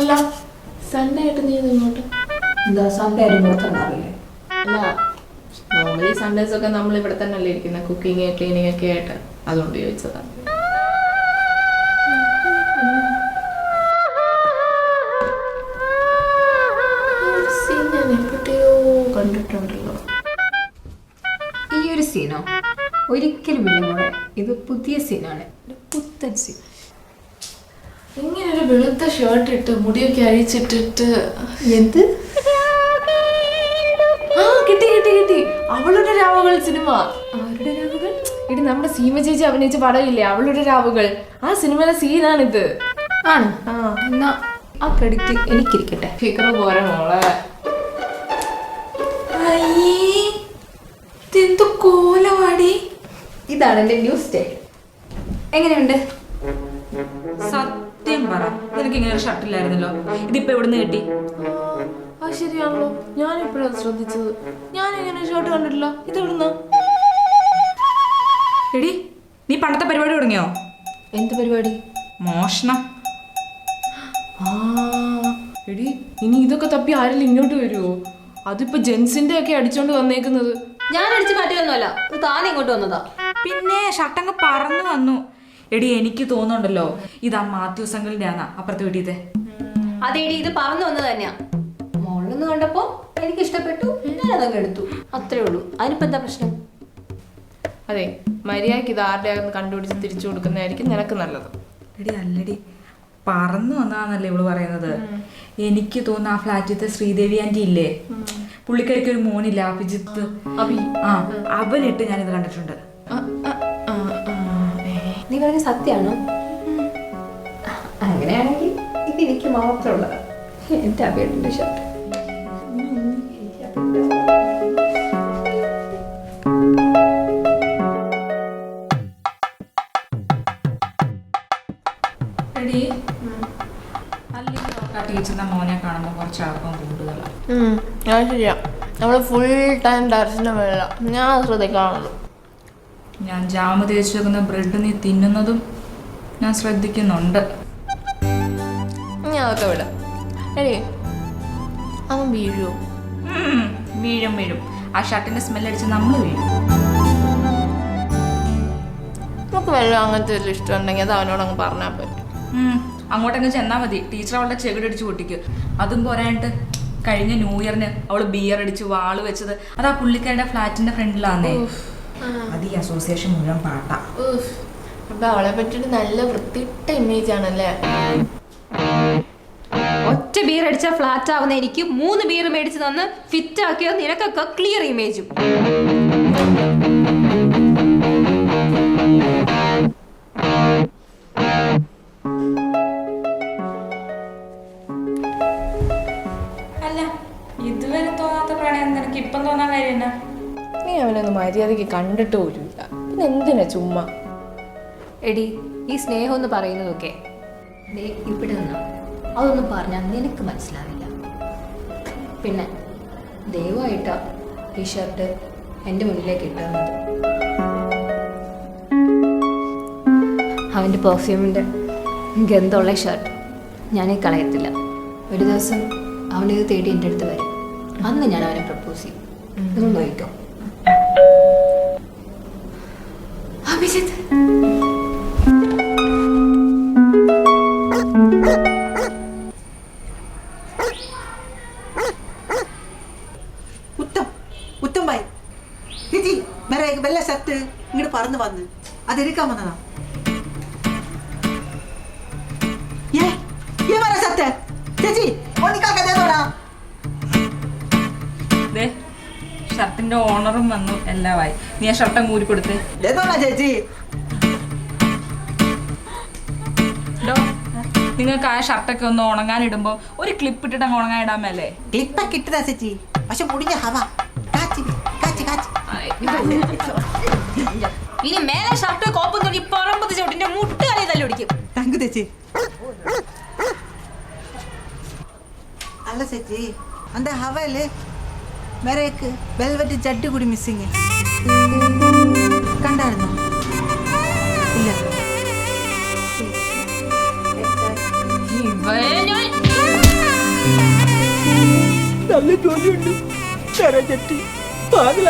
അല്ല സൺഡേ ആയിട്ട് നീ ഇങ്ങോട്ട്. എന്താ സൺഡേ ആയിട്ട് പുറത്തുണ്ടാവില്ലേ അല്ല നോർമലി സൺഡേസ് ഒക്കെ നമ്മൾ ഇവിടെ തന്നെ അല്ലേ ഇരിക്കുന്നത് കുക്കിംഗ് ക്ലീനിങ് ഒക്കെ ആയിട്ട്. അതുകൊണ്ട് ചോദിച്ചതാ. കണ്ടിട്ടുണ്ടല്ലോ ഈ ഒരു സീനോ? ഒരിക്കലും ഇല്ല മോളെ. ഇത് പുതിയ സീനാണ്. പുത്തൻ സീൻ. ഇങ്ങനെ ഒരു വെളുത്ത ഷർട്ട് ഇട്ട് മുടിയൊക്കെ അഴിച്ചിട്ടിട്ട് എന്ത്? ആ കിട്ടി കിട്ടി കിട്ടി. അവളുടെ രാവുകൾ സിനിമ. ആരുടെ രാവുകൾ? ഇടി നമ്മുടെ സീമ ചേച്ചി അഭിനയിച്ച പടമില്ലേ? അവളുടെ രാവുകൾ. ആ സിനിമയിലെ സീനാണിത്. ആണ്. ആ എന്നാ ആ ക്രെഡിറ്റ് എനിക്കിരിക്കട്ടെ. ഫിക്കറ് പോരെ മോളെ. ഇതെന്ത് കോലവാടി? ഇതാണ് എന്റെ ന്യൂ സ്റ്റൈൽ എങ്ങനെയുണ്ട്? സത്യം പറ നിനക്ക് ഇങ്ങനെ ഒരു ഷർട്ടില്ലായിരുന്നല്ലോ. ഇതിപ്പോ എവിടുന്ന് കിട്ടി? ആ ശരിയാണല്ലോ. ഞാൻ ഇപ്പോഴാണ് ശ്രദ്ധിച്ചത്. ഞാൻ ഇങ്ങനെ ഷർട്ട് കണ്ടിട്ടില്ല. ഇതെവിടുന്ന എടി നീ പണ്ടത്തെ പരിപാടി തുടങ്ങിയോ? എന്ത് പരിപാടി? മോഷണം. ആ എടി ഇനി ഇതൊക്കെ തപ്പി ആരെങ്കിലും ഇങ്ങോട്ട് വരുമോ അതിപ്പോ ജെൻസിന്റെ ഒക്കെ അടിച്ചോണ്ട് വന്നേക്കുന്നത്. ഞാൻ അടിച്ചു മാറ്റിയൊന്നുമല്ല ഇത് താനെ ഇങ്ങോട്ട് വന്നതാ. പിന്നെ ഷർട്ടങ്ങ് പറന്നു വന്നു. എടി എനിക്ക് തോന്നുന്നുണ്ടല്ലോ ഇതാ മാത്യു സംഘലിന്റെ ആണാ അപ്പുറത്തെ വീട്ടിത്തെ. അതേടി ഇത് പറന്നു വന്നത് തന്നെയാ. മോളിന്ന് കണ്ടപ്പോ എനിക്ക് ഇഷ്ടപ്പെട്ടു ഞാൻ അതങ്ങ് എടുത്തു. അത്രേ ഉള്ളൂ. അതിനിപ്പോ എന്താ പ്രശ്നം? അതെ മര്യാദയ്ക്ക് ഇത് ആരുടെ കണ്ടുപിടിച്ച് തിരിച്ചു കൊടുക്കുന്നതായിരിക്കും നിനക്ക് നല്ലത്. എടി അല്ലടി. പറന്നു വന്നതാന്നല്ലേ ഇവൾ പറയുന്നത്. എനിക്ക് തോന്നുന്നു ആ ഫ്ലാറ്റിലത്തെ ശ്രീദേവി ആന്റി ഇല്ലേ? പുള്ളിക്കാരിക്ക് ഒരു മോനില്ല അഭിജിത്ത്? അഭി. ആ അവനിട്ട് ഞാനിത് കണ്ടിട്ടുണ്ട്. നീ പറഞ്ഞ സത്യമാണോ അങ്ങനെയാണെങ്കിൽ ഇത് എനിക്ക് മാത്രമുള്ളതാണ് എന്റെ അഭിയുടെ ഷർട്ട് എടി? അല്ലെങ്കിൽ ആ ടീച്ചറിന്റെ മോനെ കാണുമ്പോൾ കുറച്ച് അടുപ്പം കൂടുതലാണ് ഉം, അത് ശരിയാ. നമ്മൾ ഫുൾ ടൈം മേളില. ഞാൻ ശ്രദ്ധിക്കാറുള്ളൂ. ഞാൻ ജാമ് തേച്ച് വെക്കുന്ന ബ്രെഡ് നീ തിന്നുന്നതും ഞാൻ ശ്രദ്ധിക്കുന്നുണ്ട്. ഞാൻ അതൊക്കെ വിടാം. എടേ അവൻ വീഴുവോ? ഉം, വീഴും വീഴും. ആ ഷർട്ടിന്റെ സ്മെല്ലടിച്ച് നമ്മൾ വീഴും. നമുക്ക് വെള്ളം അങ്ങനത്തെ വലിയ ഇഷ്ടമുണ്ടെങ്കിൽ അത് അവനോട് അങ്ങ് പറഞ്ഞാൽ ഉം, അങ്ങോട്ടങ്ങ് ചെന്നാൽ മതി. ടീച്ചർ അവളുടെ ചെവിടടിച്ച് പൊട്ടിക്കും. അതും പോരായിട്ട് കഴിഞ്ഞ ന്യൂ ഇയറിന് അവൾ ബിയർ അടിച്ച് വാൾ വെച്ചത് അത് ആ പുള്ളിക്കാരുടെ ഫ്ലാറ്റിന്റെ ഫ്രണ്ടിലാന്നേ. അത് ഈ അസോസിയേഷൻ മുഴുവൻ പാട്ടാ. അപ്പൊ അവളെ പറ്റിയിട്ട് നല്ല വൃത്തിട്ട ഇമേജ് ആണല്ലേ? ഒറ്റ ബീർ അടിച്ച ഫ്ലാറ്റ് ആവുന്ന എനിക്ക് മൂന്ന് ബിയർ മേടിച്ച് തന്ന് ഫിറ്റ് ആക്കിയോ നിനക്കൊക്കെ ക്ലിയർ ഇമേജും അവനൊന്ന് മര്യാദയ്ക്ക് കണ്ടിട്ട് പോലുമില്ല പിന്നെ എന്തിനാ ചുമ്മാ? എടി ഈ സ്നേഹം എന്ന് പറയുന്നതൊക്കെ ദേ ഇവിടെ നിന്നാ. അതൊന്നും പറഞ്ഞാൽ നിനക്ക് മനസ്സിലാവില്ല. പിന്നെ ദയവായിട്ടാ ഈ ഷർട്ട് എന്റെ മുന്നിലേക്ക് ഇട്ടുന്നത് അവന്റെ പെർഫ്യൂമിന്റെ ഗന്ധമുള്ള ഷർട്ട് ഞാനീ കളയത്തില്ല. ഒരു ദിവസം അവനിത് തേടി എന്റെ അടുത്ത് വരും. അന്ന് ഞാൻ അവനെ പ്രപ്പോസ് ചെയ്യും. ഇതൊന്നും നോക്കിക്കോ. അഭിജിത്ത് ഉത്തം ഉത്തം ബായ് ചേച്ചി വേറെ വെല്ല ഷർട്ട് ഇങ്ങോട്ട് പറന്ന് വന്ന്. അതെടുക്കാൻ വന്നതാ. ഏ ഏ വേറെ ഷർട്ട് ചേച്ചി ഒന്നിക്കാക്കതേതോടാ ഷർട്ടിന്റെ ഓണറും വന്നു എല്ലാമായി നീ ആ ഷർട്ട് ഊരി കൊടുത്ത്. ചേച്ചി. നിങ്ങൾക്ക് ആ ഷർട്ടൊക്കെ ഒന്ന് ഉണങ്ങാൻ ഇടുമ്പോൾ ഒരു ക്ലിപ്പ് ഇട്ടിട്ട് അങ്ങ് ഉണങ്ങാൻ ഇടാൻ മേലേ. ക്ലിപ്പൊക്കെ ഇട്ടതാ ചേച്ചി. പക്ഷെ മുടിഞ്ഞ ഹവ. കാച്ചി കാച്ചി കാച്ചി. ഇനി മേലെ ഷർട്ട് കോപ്പും തുടങ്ങി പറമ്പത് ചവിട്ടിന്റെ തല്ലി ഒടിക്കും താങ്ക് ചേച്ചി. അല്ല ചേച്ചി അന്ത ഹവൽ മെറേക്ക് വെൽവെറ്റ് ജഡ് കൂടി മിസ്സിങ് കണ്ടായിരുന്നോ? ഇല്ല. നല്ല ജോലിയുണ്ട്. ചെറ ചെട്ടി പാകല